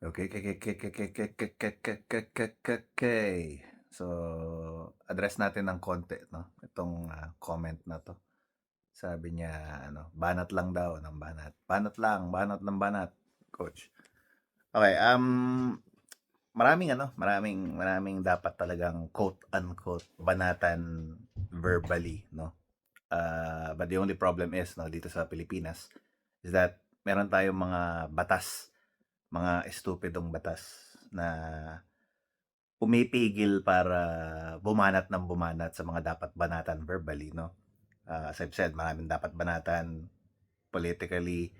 Okay, okay, okay, okay, okay, okay, okay, okay, okay. So, address natin ng konti, no? Itong ah, comment na to. Sabi niya, ano, banat lang daw ng banat. Banat lang, banat ng banat, coach. Okay, um, maraming ano, maraming, maraming dapat talagang quote unquote banatan verbally, no? Uh, but the only problem is, no, dito sa Pilipinas, is that meron tayong mga batas, mga estupidong batas na pumipigil para bumanat ng bumanat sa mga dapat banatan verbally, no? Uh, as I've said, maraming dapat banatan politically,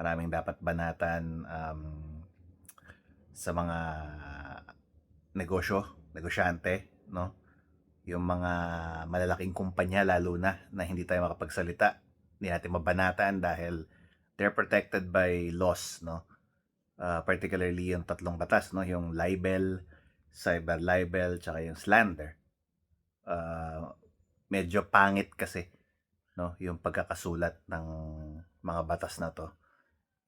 maraming dapat banatan um, sa mga negosyo, negosyante, no? Yung mga malalaking kumpanya lalo na na hindi tayo makapagsalita, hindi natin mabanatan dahil they're protected by laws, no? Uh, particularly yung tatlong batas, no? Yung libel, cyber libel, tsaka yung slander. Uh, medyo pangit kasi, no? Yung pagkakasulat ng mga batas na to.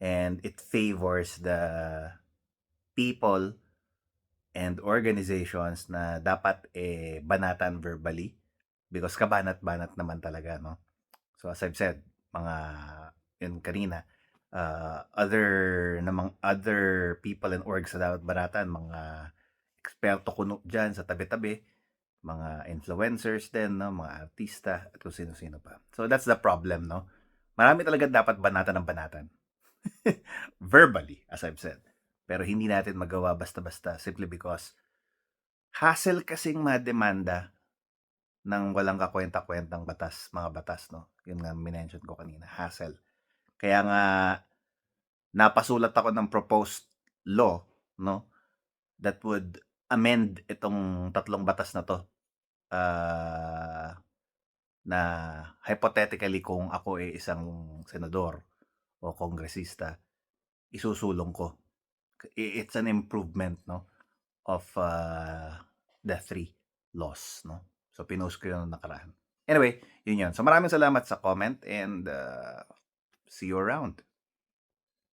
And it favors the people and organizations na dapat eh banatan verbally because kabanat-banat naman talaga no so as I've said mga yun kanina uh, other namang other people and orgs na dapat banatan mga eksperto kuno dyan sa tabi-tabi mga influencers din no mga artista at kung sino-sino pa so that's the problem no marami talaga dapat banatan ng banatan verbally as I've said pero hindi natin magawa basta-basta simply because hassle kasing mademanda ng walang kakwenta-kwentang batas, mga batas, no? Yun nga minention ko kanina, hassle. Kaya nga, napasulat ako ng proposed law, no? That would amend itong tatlong batas na to. Uh, na hypothetically kung ako ay isang senador o kongresista, isusulong ko it's an improvement no of uh, the three laws no so pinost ko yun nakaraan anyway yun yun so maraming salamat sa comment and uh, see you around